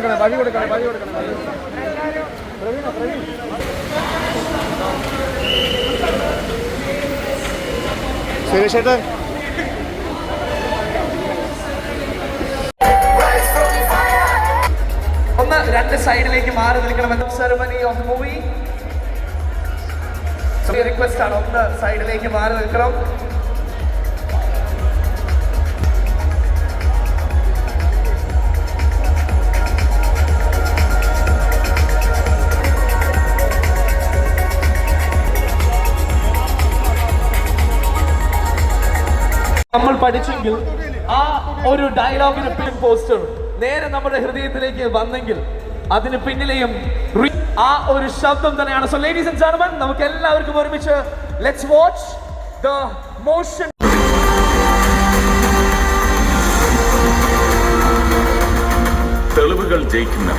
കൊടുക്കണേ വഴി കൊടുക്കണേ വഴി കൊടുക്കണേ. ഏട്ടൻ ഒന്ന് രണ്ട് സൈഡിലേക്ക് മാറി നിൽക്കണമെന്ന് സെറമണി ഓഫ് മൂവി റിക്വസ്റ്റ് ആണ്. ഒന്ന് സൈഡിലേക്ക് മാറി നിൽക്കണം. നമ്മൾ പഠിച്ചെങ്കിൽ ആ ഒരു ഡയലോഗിന് പിൻ പോസ്റ്റർ നേരെ നമ്മുടെ ഹൃദയത്തിലേക്ക് വന്നെങ്കിൽ അതിന് പിന്നിലെയും ആ ഒരു ശബ്ദം തന്നെയാണ്. സോ ലേഡീസ് ആൻഡ് ജർമൻ നമുക്ക് എല്ലാവർക്കും ഒരുമിച്ച് ലെറ്റ്സ് വാച്ച് ദ മോഷൻ തെളിവുകൾ ജയിക്കുന്ന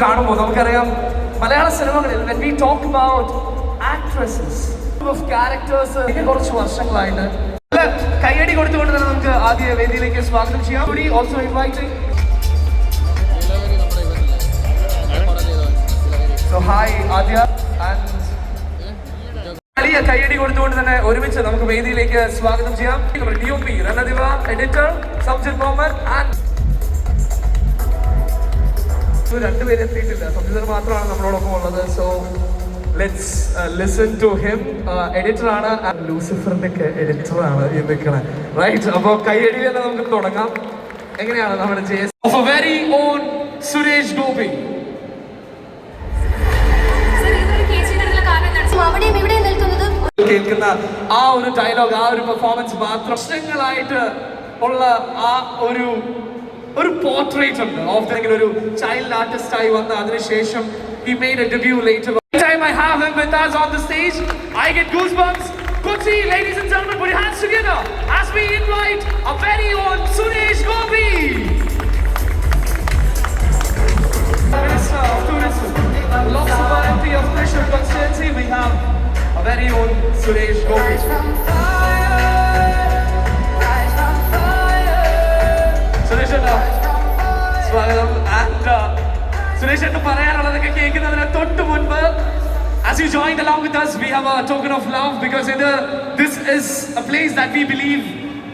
കാണുമ്പോൾ നമുക്കറിയാം മലയാള സിനിമകളിൽ when we talk about actresses of characters കുറച്ച് വർഷങ്ങളായിട്ട് കയ്യടി കൊടുത്തുകൊണ്ട് തന്നെ നമുക്ക് ആദ്യ വേദിയിലേക്ക് സ്വാഗതം ചെയ്യാം. കൂടി ഓൾസോ ഇൻവൈറ്റിംഗ് സോ വലിയ കൈയടി കൊടുത്തുകൊണ്ട് തന്നെ ഒരുമിച്ച് നമുക്ക് വേദിയിലേക്ക് സ്വാഗതം ചെയ്യാം. D O P Ranadiva editor Samjith Muhammad and രണ്ടുപേരെത്തിയിട്ടില്ല സംജിതർ മാത്രമാണ് നമ്മളോടൊപ്പം ഉള്ളത്. So let's listen to him editor ആണ് ലൂസിഫറിന്റെ എഡിറ്റർ ആണ് ഈ നിൽക്കണേ റൈറ്റ് അപ്പൊ കൈയടി തന്നെ നമുക്ക് തുടങ്ങാം. എങ്ങനെയാണ് നമ്മുടെ ജെ ഓഫ് എ വെരി ഓൺ സുരേഷ് ഗോപി കേൾക്കുന്ന ആ ഒരു ഡയലോഗ് ആ ഒരു പെർഫോമൻസ് മാത്രം പ്രശ്നങ്ങളായിട്ട് ഉള്ള ആ ഒരു ഒരു പോർട്രേറ്റ് ഉണ്ട്. ഓഫ് ഒരു ചൈൽഡ് ആർട്ടിസ്റ്റ് ആയി വന്ന അതിനുശേഷം he made a debut later Every time I have him with us on the stage I get goosebumps. Kutsi, ladies and gentlemen, put your hands together as we invite a very own Suresh Gopi. Minister of Tourism, Lok Sabha MP of Trishul constituency, we have a very own Suresh As you joined along with us, we have a token of love because the, this is a place that we believe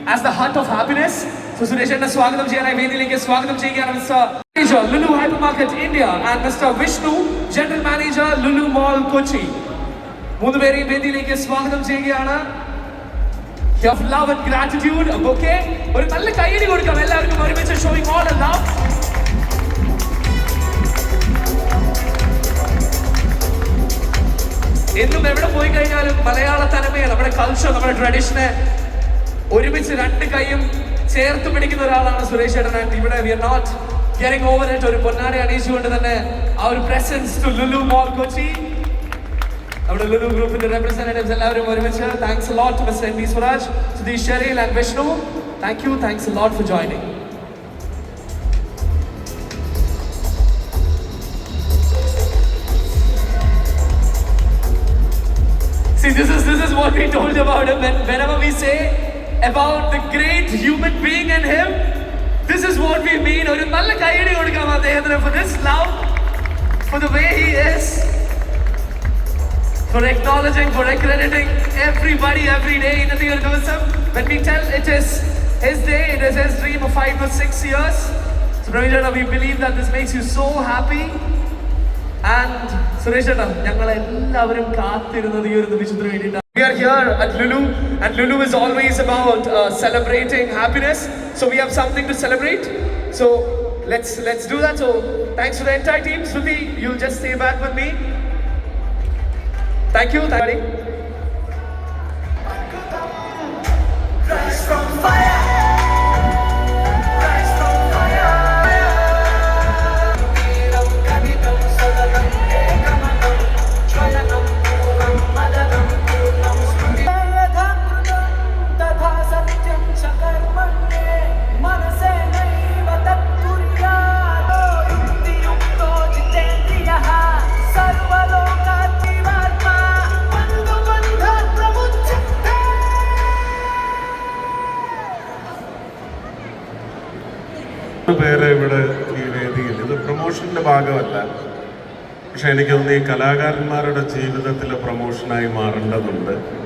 as the heart of happiness. So ഏട്ടനെ സ്വാഗതം ചെയ്യാനായി വേദിയിലേക്ക് സ്വാഗതം ചെയ്യുകയാണ് mister manager Lulu hyper market India and mister Vishnu general manager Lulu mall Kochi മൂന്നുപേരെയും വേദിയിലേക്ക് സ്വാഗതം ചെയ്യുകയാണ് and gratitude, a bouquet. ഒരു നല്ല കൈയടി കൊടുക്കാം എല്ലാവർക്കും ഒരുമിച്ച് ഷോയിങ് ഓൾ love. മലയാള തനിമയെ നമ്മുടെ കൾച്ചർ നമ്മുടെ ട്രഡീഷനെ ഒരുമിച്ച് രണ്ട് കൈയും ചേർത്ത് പിടിക്കുന്ന ഒരാളാണ് സുരേഷ് ഏട്ടൻ. ആൻഡ് ഇവിടെ we are not getting over it ഒരു പൊന്നാടി അണിയിച്ചുകൊണ്ട് തന്നെ ആ ഒരു presence to Lulu mall Kochi നമ്മുടെ ലുലു ഗ്രൂപ്പിന്റെ റെപ്രസെന്റേറ്റീവ്സ് എല്ലാവരും ഒരുമിച്ച് thanks lot mister N V Suraj Sudheesh Sheril and Vishnu thank you thanks lot for joining See, this is this is what we told about him. When, whenever we say about the great human being in him, this is what we mean. ഒരു നല്ല കൈയടി കൊടുക്കാം അദ്ദേഹത്തിന് for this love, for the way he is, for acknowledging, for accrediting everybody every day in the universum. When we tell it is his day, it is his dream of five to six years. So, Praveen we believe that this makes you so happy. And Suresh ചേട്ടാ ഞങ്ങൾ എല്ലാവരും കാത്തിരുന്നത് ഈ ഒരു നിമിഷത്തിന് വേണ്ടിയിട്ടാണ് We are here at Lulu, and Lulu is always about uh, celebrating happiness. So we have something to celebrate. So let's let's do that. So thanks to the entire team. Shruti, you'll just stay back with me. Thank you, thank you. പ്രൊമോഷന്റെ ഭാഗമല്ല. പക്ഷെ എനിക്ക് തോന്നുന്നു ഈ കലാകാരന്മാരുടെ ജീവിതത്തിലെ പ്രൊമോഷനായി മാറേണ്ടതുണ്ട്.